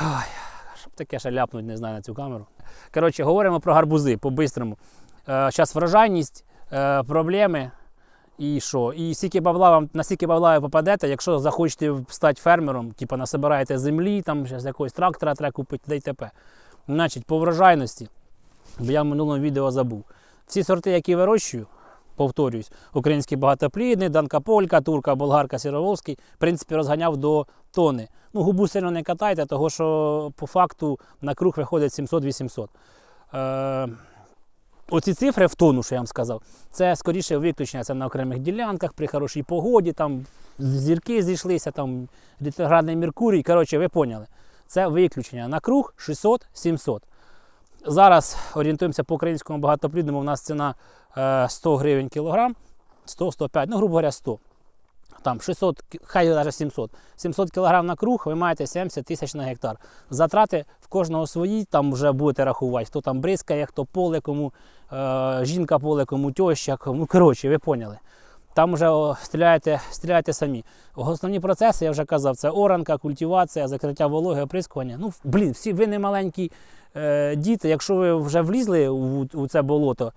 Ой, щоб таке ще ляпнуть, не знаю на цю камеру. Коротше, говоримо про гарбузи по-бистрому. Зараз врожайність, е, проблеми. І що? І скільки бабла вам, на скільки бабла ви попадете, якщо захочете стати фермером, типу насобираєте землі, там ще якогось трактора треба купити, де й т.п. Значить, по врожайності, бо я в минулому відео забув. Всі сорти, які вирощую, повторюсь, український багатоплідний, данка полька, турка, болгарка, сіроволський, в принципі, розганяв до тони. Ну, губу сильно не катайте, того що по факту на круг виходить 700-800. Е, Оці цифри в тону, що я вам сказав, це скоріше виключення це на окремих ділянках, при хорошій погоді, там зірки зійшлися, там ретроградний Меркурій. Коротше, ви поняли. Це виключення. На круг 600-700. Зараз орієнтуємося по українському багатоплідному. У нас ціна е, 100 гривень кілограм, 100-105, ну, грубо говоря, 100. Там 600, хай навіть 700. 700 кг на круг, ви маєте 70 тисяч на гектар. Затрати в кожного свої, там вже будете рахувати, хто там бризкає, хто поле, кому е, жінка поле, кому теща, кому. Коротше, ви поняли. Там вже о, стріляєте, стріляєте самі. Основні процеси, я вже казав, це оранка, культивація, закриття вологи, оприскування. Ну, блін, всі ви не маленькі е, діти. Якщо ви вже влізли у, це болото,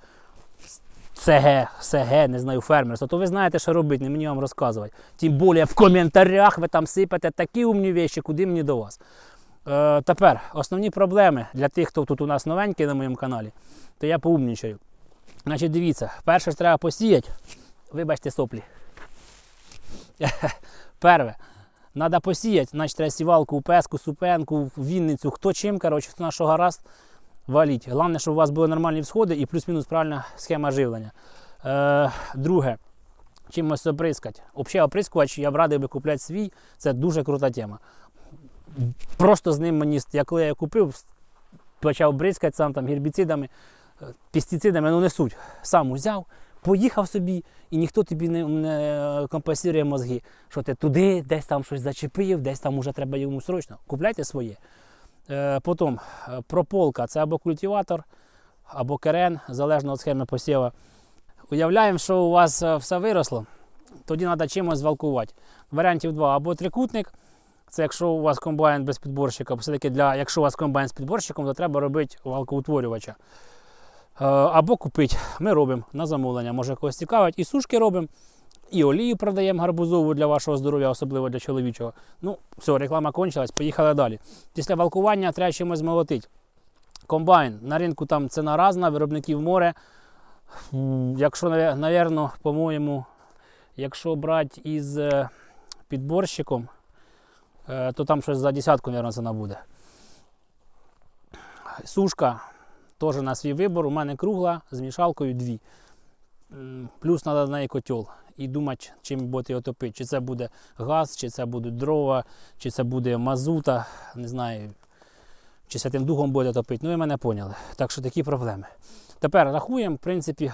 СГ, СГ, не знаю, фермерство, то ви знаєте, що робити, не мені вам розказувати. Тим більше в коментарях ви там сипете такі умні речі, куди мені до вас. Е, тепер основні проблеми для тих, хто тут у нас новенький на моєму каналі, то я поумнічаю. Значить, дивіться, перше ж треба посіяти. Вибачте соплі. Перве. Треба посіяти, значить треба сівалку, у песку, супенку, Вінницю, хто чим, коротше, хто на що гаразд, валіть. Головне, щоб у вас були нормальні всходи і плюс-мінус правильна схема живлення. Е, друге, чимось оприскати. Взагалі оприскувач я б радив би купляти свій, це дуже крута тема. Просто з ним мені, я коли я купив, почав бризкати сам там гербіцидами, е, пестицидами, ну не суть. Сам узяв, поїхав собі, і ніхто тобі не, не компенсує мозги, що ти туди, десь там щось зачепив, десь там уже треба йому срочно. Купляйте своє. Е, потім е, прополка це або культиватор, або керен, залежно від схеми посіву. Уявляємо, що у вас е, все виросло, тоді треба чимось звалкувати. Варіантів два. Або трикутник, це якщо у вас комбайн без підборщика, все-таки для, якщо у вас комбайн з підборщиком, то треба робити валкоутворювача. Е, Або купити. Ми робимо на замовлення, може когось цікавить. І сушки робимо, і олію продаємо гарбузову для вашого здоров'я, особливо для чоловічого. Ну, все, реклама кончилась, поїхали далі. Після валкування треба чимось змолотити. Комбайн. На ринку там ціна різна, виробників море. Якщо, навірно, по-моєму, якщо брати із е, підборщиком, е, то там щось за десятку, мабуть, ціна буде. Сушка теж на свій вибор. У мене кругла з мішалкою дві. Плюс треба на неї котел. І думати, чим будете його топити. Чи це буде газ, чи це будуть дрова, чи це буде мазута, не знаю, чи святим духом будете топити. Ну, ви мене поняли. Так що такі проблеми. Тепер рахуємо, в принципі,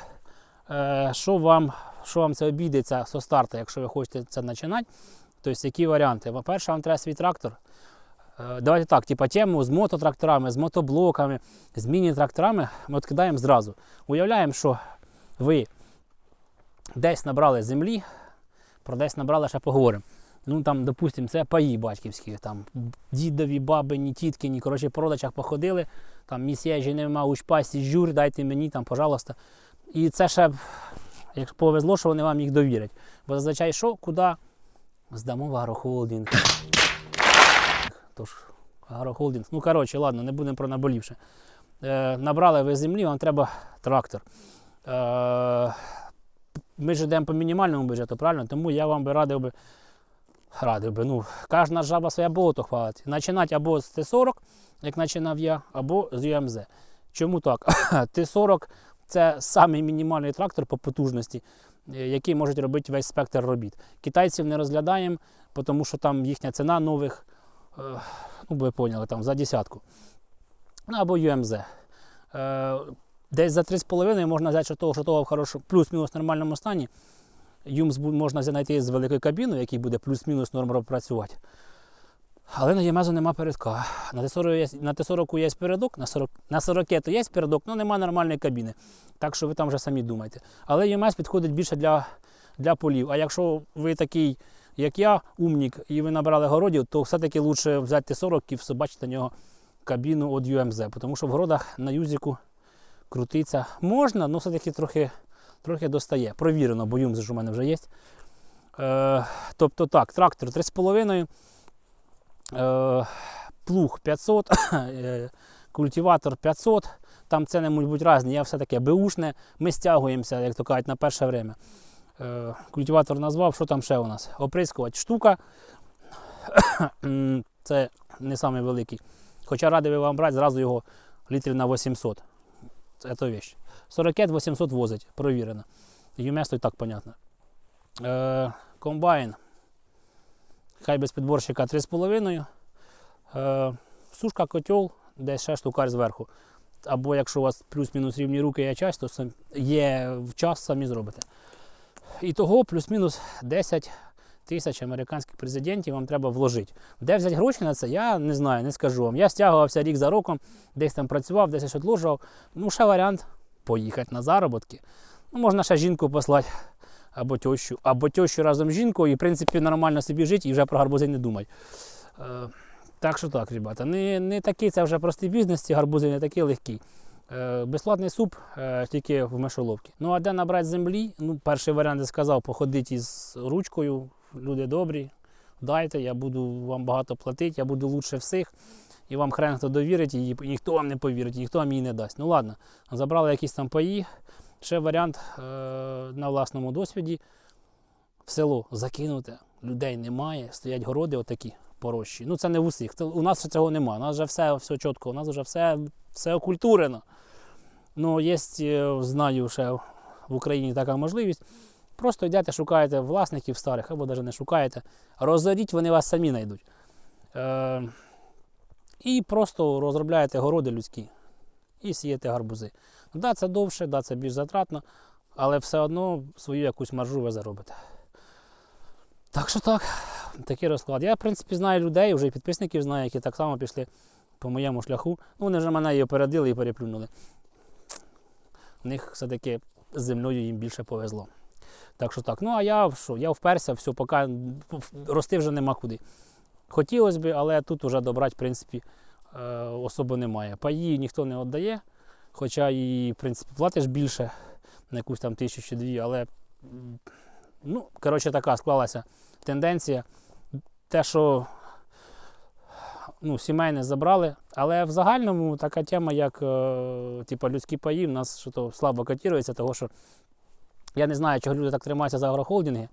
е, що вам, що вам це обійдеться со старту, якщо ви хочете це починати. Тобто, які варіанти? По-перше, вам треба свій трактор. Е, Давайте так, типа тему з мототракторами, з мотоблоками, з міні-тракторами ми відкидаємо зразу. Уявляємо, що ви десь набрали землі, про десь набрали, ще поговоримо. Ну там, допустимо, це паї батьківські, там дідові, бабині, тіткині, коротше, по родичах походили, там місьєжі нема, учпасі, жюр, дайте мені, там, пожалуйста. І це ще, як повезло, що вони вам їх довірять. Бо зазвичай що, куди? Здамо в агрохолдинг. Тож, агрохолдинг. Ну, коротше, ладно, не будемо про наболівше. Е, набрали ви землі, вам треба трактор. Е, ми ж йдемо по мінімальному бюджету, правильно? Тому я вам би радив би, радив би, ну, кожна жаба своє болото хвалить. Починати або з Т-40, як починав я, або з ЮМЗ. Чому так? Т-40 це самий мінімальний трактор по потужності, е, який може робити весь спектр робіт. Китайців не розглядаємо, тому що там їхня ціна нових, ну ви поняли, там за десятку. Ну, або ЮМЗ. Е, Десь за 3,5 можна взяти що того, що того в хорошому, плюс-мінус нормальному стані. Юмс можна знайти з великою кабіною, який буде плюс-мінус норм працювати. Але на Ємезу нема передка. На Т-40 є, на Т-40 є передок, на 40, на 40 то є передок, але нема нормальної кабіни. Так що ви там вже самі думаєте. Але ЄМС підходить більше для, для полів. А якщо ви такий як я, умнік, і ви набрали городів, то все-таки краще взяти 40 і собачити на нього кабіну від UMZ, тому що в городах на юзику крутиться можна, але все-таки трохи, трохи достає. Провірено, бо UMZ ж у мене вже є. Е, тобто так, трактор 3,5, е, плуг 500, е, культиватор 500. Там ціни можуть бути різні, я все таке беушне. Ми стягуємося, як то кажуть, на перше время. Е, культиватор назвав, що там ще у нас? Оприскувач штука. Це не самий великий. Хоча радий би вам брати, зразу його літрів на 800. Це то вещь. 45 800 возить, провірено. ЮМЕС то і так понятно. Е, комбайн. Хай без підборщика 3,5. Е, сушка котел, десь ще штукар зверху. Або якщо у вас плюс-мінус рівні руки є час, то є в час самі зробите. І того плюс-мінус 10 тисяч американських президентів вам треба вложити. Де взяти гроші на це, я не знаю, не скажу вам. Я стягувався рік за роком, десь там працював, десь щось. Ну, ще варіант поїхати на заробітки. Ну, можна ще жінку послати або тещу, або тещу разом з жінкою, і в принципі нормально собі жити і вже про гарбузи не думати. Е, так що так, ребята, не, не такий це вже простий бізнес, ці гарбузи не такий легкий. Е, безплатний суп е, тільки в мишоловці. Ну а де набрати землі? Ну, перший варіант я сказав, походіть із ручкою, люди добрі, дайте, я буду вам багато платити, я буду лучше всіх. І вам хрен хто довірить, і ніхто вам не повірить, ніхто вам її не дасть. Ну ладно, забрали якісь там паї. Ще варіант е, на власному досвіді. В село закинуте, людей немає, стоять городи отакі порощі. Ну це не в усіх. У нас цього немає. У нас вже все, все чітко, у нас вже все, все окультурено. Ну, є, е, знаю, ще в Україні така можливість. Просто йдете, шукаєте власників старих, або навіть не шукаєте. Розоріть, вони вас самі знайдуть. Е, і просто розробляєте городи людські і сієте гарбузи. Да, це довше, да, це більш затратно, але все одно свою якусь маржу ви заробите. Так що так, такий розклад. Я, в принципі, знаю людей, вже і підписників знаю, які так само пішли по моєму шляху. Ну, вони вже мене і опередили, і переплюнули. У них все-таки з землею їм більше повезло. Так що так. Ну, а я що, я вперся, все, поки рости вже нема куди. Хотілося б, але тут вже добрати, в принципі, е, особо немає. Паї ніхто не віддає, хоча і, в принципі, платиш більше на якусь там тисячу чи дві, але ну, коротше, така склалася тенденція. Те, що ну, сімейне забрали, але в загальному така тема, як е, типу, людські паї, в нас що то слабо котирується, тому що я не знаю, чого люди так тримаються за агрохолдинги.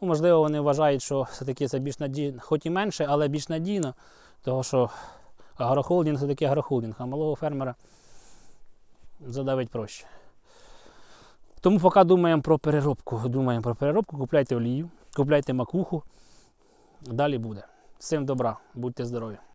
Ну, можливо, вони вважають, що все-таки це більш надійно, хоч і менше, але більш надійно, тому що агрохолдинг це таки агрохолдинг, а малого фермера задавить проще. Тому поки думаємо про переробку. Думаємо про переробку, купляйте олію, купляйте макуху. Далі буде. Всім добра, будьте здорові!